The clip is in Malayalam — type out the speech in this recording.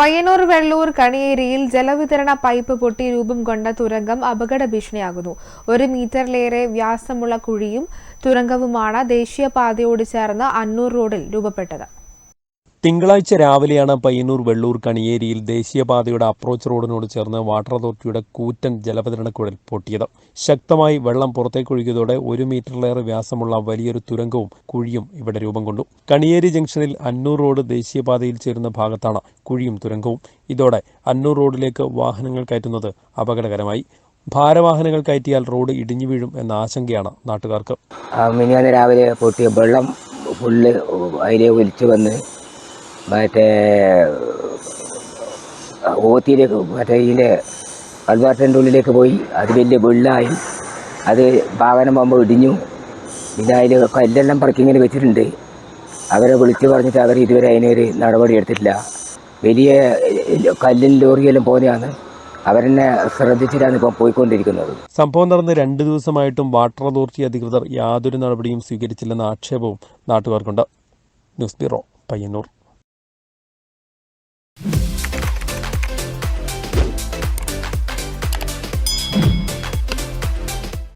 പയ്യന്നൂർ വെള്ളൂർ കണിയേരിയിൽ ജലവിതരണ പൈപ്പ് പൊട്ടി രൂപം കൊണ്ട തുരങ്കം അപകട ഭീഷണിയാകുന്നു. ഒരു മീറ്ററിലേറെ വ്യാസമുള്ള കുഴിയും തുരങ്കവുമാണ് ദേശീയപാതയോട് ചേർന്ന് അന്നൂർ റോഡിൽ രൂപപ്പെട്ടത്. തിങ്കളാഴ്ച രാവിലെയാണ് പയ്യന്നൂർ വെള്ളൂർ കണിയേരിയിൽ ദേശീയപാതയുടെ അപ്രോച്ച് റോഡിനോട് ചേർന്ന് വാട്ടർ അതോറിറ്റിയുടെ കൂറ്റൻ ജലവിതരണക്കുഴൽ പൊട്ടിയത്. ശക്തമായി വെള്ളം പുറത്തേക്കൊഴുകിയതോടെ ഒരു മീറ്ററിലേറെ വ്യാസമുള്ള വലിയൊരു തുരങ്കവും കുഴിയും ഇവിടെ രൂപം കൊണ്ടു. കണിയേരി ജംഗ്ഷനിൽ അന്നൂർ റോഡ് ദേശീയപാതയിൽ ചേരുന്ന ഭാഗത്താണ് കുഴിയും തുരങ്കവും. ഇതോടെ അന്നൂർ റോഡിലേക്ക് വാഹനങ്ങൾ കയറ്റുന്നത് അപകടകരമായി. ഭാരവാഹനങ്ങൾ കയറ്റിയാൽ റോഡ് ഇടിഞ്ഞു വീഴും എന്ന ആശങ്കയാണ് നാട്ടുകാർക്ക്. മിനിയാന്ന് രാവിലെ പൊട്ടിയ വെള്ളം ഫുള്ള് അതിലെ ഒലിച്ചു വന്ന് മറ്റേ ഓത്തിയിലേക്ക് മറ്റേ ഇതിന്റെ കൽവാട്ടിന്റെ ഉള്ളിലേക്ക് പോയി. അത് വലിയ വെള്ളമായി അത് വാഹനം പോകുമ്പോൾ ഇടിഞ്ഞു. പിന്നെ അതിൽ കല്ലെല്ലാം പറക്കിങ്ങനെ വെച്ചിട്ടുണ്ട്. അവരെ വിളിച്ച് പറഞ്ഞിട്ട് അവർ ഇതുവരെ അതിനൊരു നടപടി എടുത്തിട്ടില്ല. വലിയ കല്ലും ലോറിയെല്ലാം പോകുന്നതാണ് അവരെന്നെ ശ്രദ്ധിച്ചിട്ടാണ് ഇപ്പം പോയിക്കൊണ്ടിരിക്കുന്നത്. സംഭവം നടന്ന് രണ്ട് ദിവസമായിട്ടും വാട്ടർ അതോറിറ്റി അധികൃതർ യാതൊരു നടപടിയും സ്വീകരിച്ചില്ലെന്ന ആക്ഷേപവും നാട്ടുകാർക്കുണ്ട്. News bureau Payyanur.